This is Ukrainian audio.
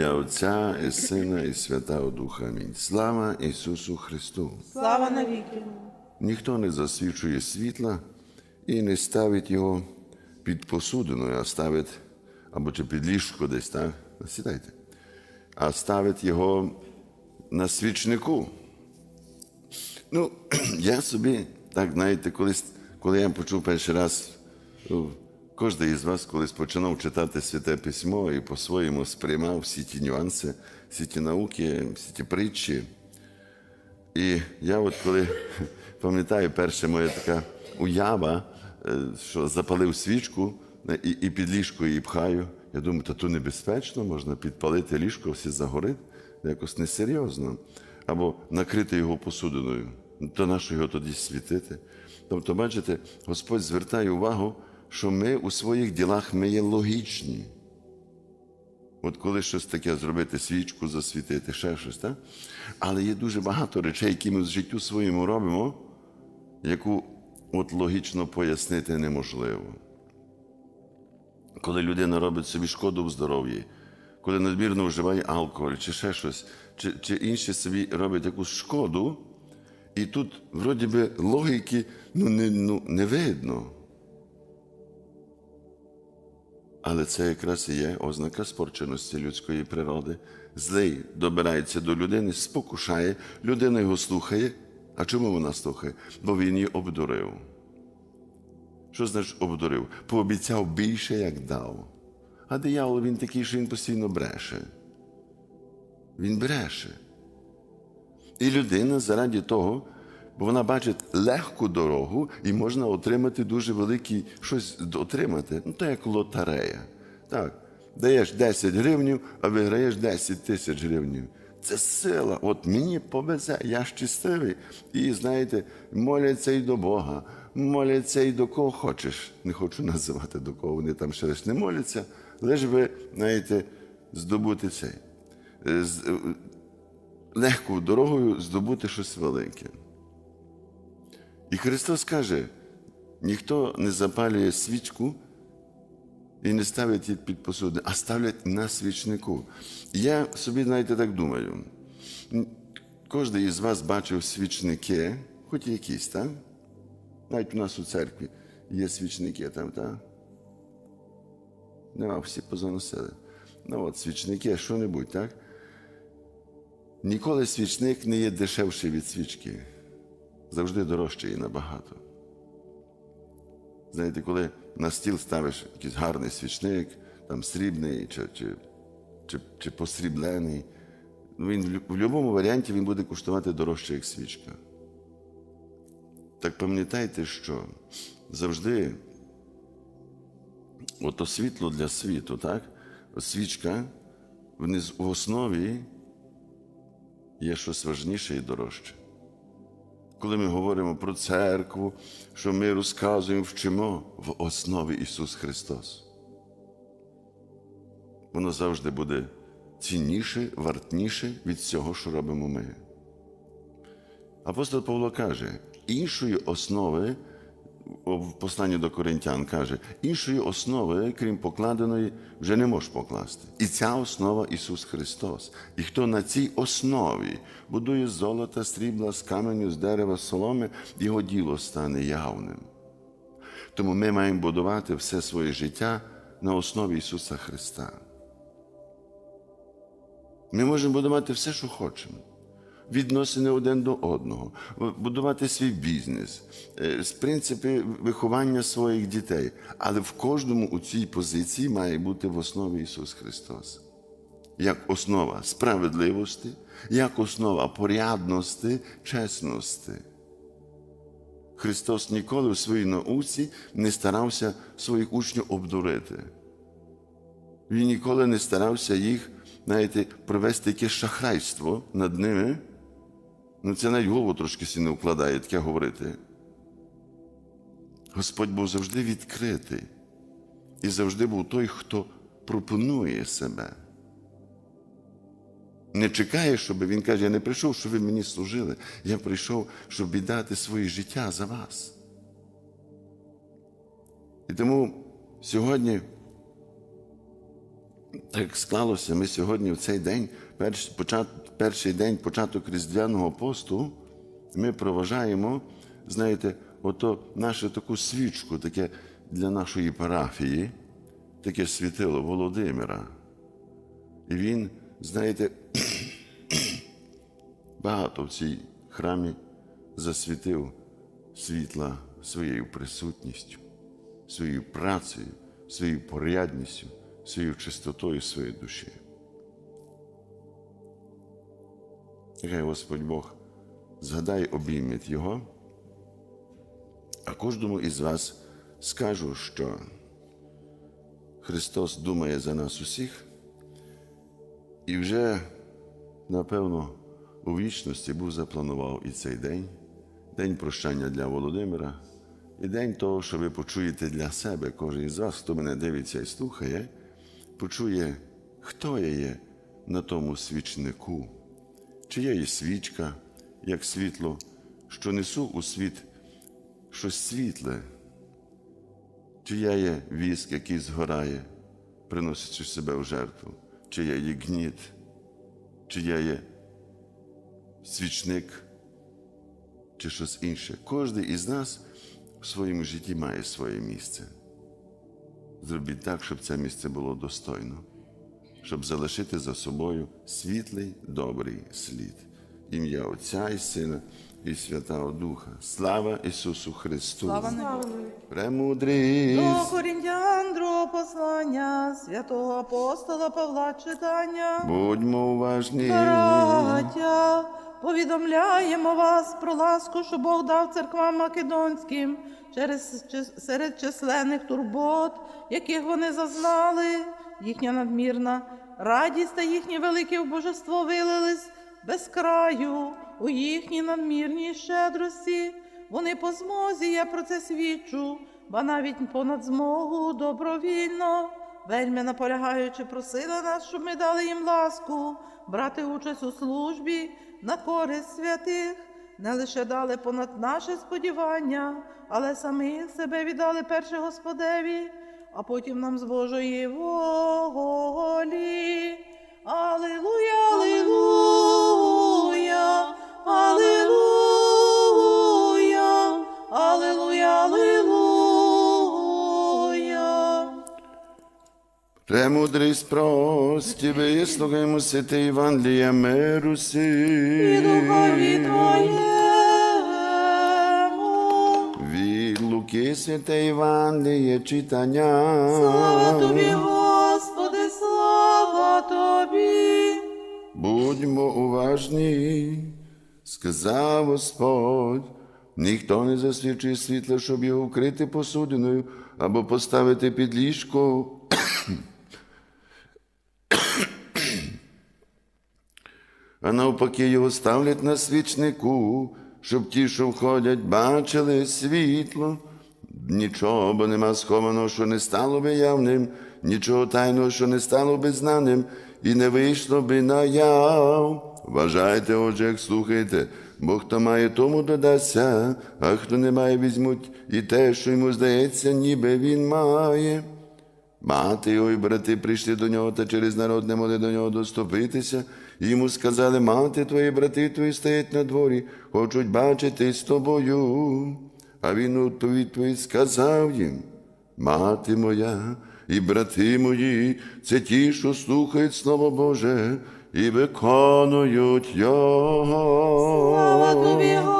ім'я Отця і Сина, і Святого Духа. Амінь. Слава Ісусу Христу! Слава навіки. Ніхто не засвічує світла і не ставить його під посудиною, а ставить або чи під ліжко десь, так? Сідайте. А ставить його на свічнику. Ну, я собі, так, знаєте, колись, коли я почув перший раз, ну, кожен із вас колись починав читати святе письмо і по-своєму сприймав всі ті нюанси, всі ті науки, всі ті притчі. І я от коли пам'ятаю, перша моя така уява, е, що запалив свічку е, і, і під ліжко її пхаю. Я думаю, та то небезпечно, можна підпалити ліжко, всі загорить, якось несерйозно. Або накрити його посудиною. Ну, То нащо його тоді світити? Тобто, бачите, Господь звертає увагу, що ми у своїх ділах ми є логічні. От коли щось таке зробити, свічку засвітити, ще щось, так? Але є дуже багато речей, які ми в життю своєму робимо, яку от логічно пояснити неможливо. Коли людина робить собі шкоду в здоров'ї, коли надмірно вживає алкоголь чи ще щось, чи, чи інші собі роблять якусь шкоду, і тут, вроді би, логіки ну, не, ну, не видно. Але це якраз і є ознака спорченості людської природи. Злий добирається до людини, спокушає, людина його слухає. А чому вона слухає? Бо він її обдурив. Що значить обдурив? Пообіцяв більше, як дав. А диявол він такий, що він постійно бреше. Він бреше. І людина заради того, бо вона бачить легку дорогу і можна отримати дуже великий щось отримати. Ну, так як лотерея. Так, даєш 10 гривнів, а виграєш 10 тисяч гривнів. Це сила. От мені повезе, я щасливий. І знаєте, моляться і до Бога, моляться і до кого хочеш. Не хочу називати до кого вони там ще раз не моляться, лише ви, знаєте, здобути цей. Е, е, Легкою дорогою здобути щось велике. І Христос каже: ніхто не запалює свічку і не ставить її під посуди, а ставлять на свічнику. Я собі, знаєте, так думаю. Кожен із вас бачив свічники, хоч якісь, так? Навіть у нас у церкві є свічники там, так? Нема, всі позаносили. Ну от свічники, що-небудь, так? Ніколи свічник не є дешевший від свічки. Завжди дорожчий і набагато. Знаєте, коли на стіл ставиш якийсь гарний свічник, там срібний чи, чи, чи, чи посріблений, ну, він в будь-якому варіанті він буде коштувати дорожче, як свічка. Так пам'ятайте, що завжди ото світло для світу, так? Свічка в основі є щось важніше і дорожче. Коли ми говоримо про церкву, що ми розказуємо, вчимо в основі Ісус Христос. Воно завжди буде цінніше, вартніше від всього, що робимо ми. Апостол Павло каже, іншої основи, в посланні до Коринтян каже, іншої основи, крім покладеної, вже не можеш покласти. І ця основа Ісус Христос. І хто на цій основі будує з золота, срібла, з каменю, з дерева, з соломи, його діло стане явним. Тому ми маємо будувати все своє життя на основі Ісуса Христа. Ми можемо будувати все, що хочемо. Відносини один до одного, будувати свій бізнес, е, з принципи виховання своїх дітей. Але в кожному у цій позиції має бути в основі Ісус Христос. Як основа справедливості, як основа порядності, чесності. Христос ніколи в своїй науці не старався своїх учнів обдурити. Він ніколи не старався їх, знаєте, провести якесь шахрайство над ними. Ну, це навіть голову трошки сі не вкладає таке говорити. Господь був завжди відкритий і завжди був той, хто пропонує себе. Не чекає, щоб він каже, я не прийшов, щоб ви мені служили. Я прийшов, щоб віддати своє життя за вас. І тому сьогодні Так склалося, ми сьогодні в цей день, перш, почат, перший день початок Різдвяного посту, ми проважаємо, знаєте, ото нашу таку свічку, таке для нашої парафії, таке світило Володимира. І він, знаєте, багато в цій храмі засвітив світла своєю присутністю, своєю працею, своєю порядністю, своєю чистотою своєї душі. Нехай Господь Бог згадає обіймить Його, а кожному із вас скажу, що Христос думає за нас усіх, і вже, напевно, у вічності був запланував і цей день, день прощання для Володимира, і день того, що ви почуєте для себе, кожен із вас, хто мене дивиться і слухає, почує, хто я є на тому свічнику, чи я є свічка, як світло, що несу у світ щось світле, чи я є віск, який згорає, приносячи себе в жертву, чи я є гніт, чи я є свічник, чи щось інше. Кожен із нас в своєму житті має своє місце. Зробіть так, щоб це місце було достойно, щоб залишити за собою світлий, добрий слід. Ім'я Отця і Сина і Святого Духа. Слава Ісусу Христу! Слава. Премудрість! До Корінтян другого послання святого апостола Павла читання. Будьмо уважні. Браття, повідомляємо вас про ласку, що Бог дав церквам македонським через серед численних турбот, яких вони зазнали, їхня надмірна радість та їхнє велике божество вилились без краю у їхній надмірній щедрості. Вони по змозі, я про це свідчу, ба навіть понад змогу добровільно вельми наполягаючи, просили нас, щоб ми дали їм ласку, брати участь у службі на користь святих, не лише дали понад наше сподівання, але самих себе віддали перше Господеві, а потім нам з Божої волі. Аллилуйя, алілуя, Премудрість прості, вислухаймо святе Євангеліє миру І сі. духові Твоєму. Від Луки святе Євангеліє читання. Слава Тобі, Господи, слава Тобі. Будьмо уважні, сказав Господь. Ніхто не засвічує світла, щоб його вкрити посудиною або поставити під ліжко. А навпаки його ставлять на свічнику, щоб ті, що входять, бачили світло. Нічого, бо нема схованого, що не стало би явним, нічого тайного, що не стало би знаним, і не вийшло би наяв. Вважайте, отже, як слухайте, бо хто має, тому додасться, а хто не має, візьмуть і те, що йому здається, ніби він має. Мати його і брати прийшли до нього та через народ не могли до нього доступитися. Йому сказали, мати твої, брати твої стоять на дворі, хочуть бачити з тобою. А він у ту відповідь сказав їм, мати моя і брати мої, це ті, що слухають Слово Боже і виконують його. Слава Тобі, Господи,